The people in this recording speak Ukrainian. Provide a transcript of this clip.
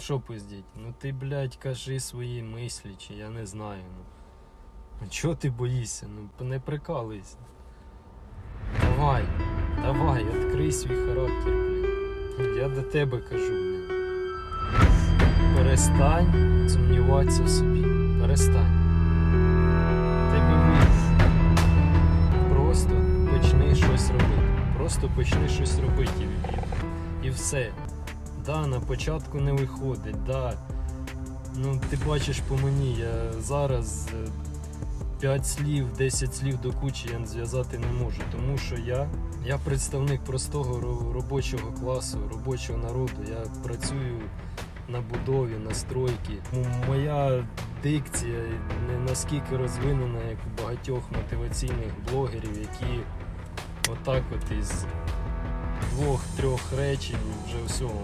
що пиздіть? Ну ти, блядь, кажи свої мислі, чи я не знаю. Ну. А чого ти боїшся? Ну не прикалуйся. Давай, давай, відкрий свій характер, блін. Я до тебе кажу, блін. Перестань сумніватися в собі. Перестань. Тебе вийде. Просто почни щось робити. Просто почни щось робити і все. Да, на початку не виходить, да. Ну, ти бачиш по мені, я зараз 5 слів, 10 слів до кучі я зв'язати не можу, тому що я, я представник простого робочого класу, робочого народу. Я працюю на будові, на стройці. Моя дикція не наскільки розвинена, як у багатьох мотиваційних блогерів, які отак от із двох-трьох речень вже всього.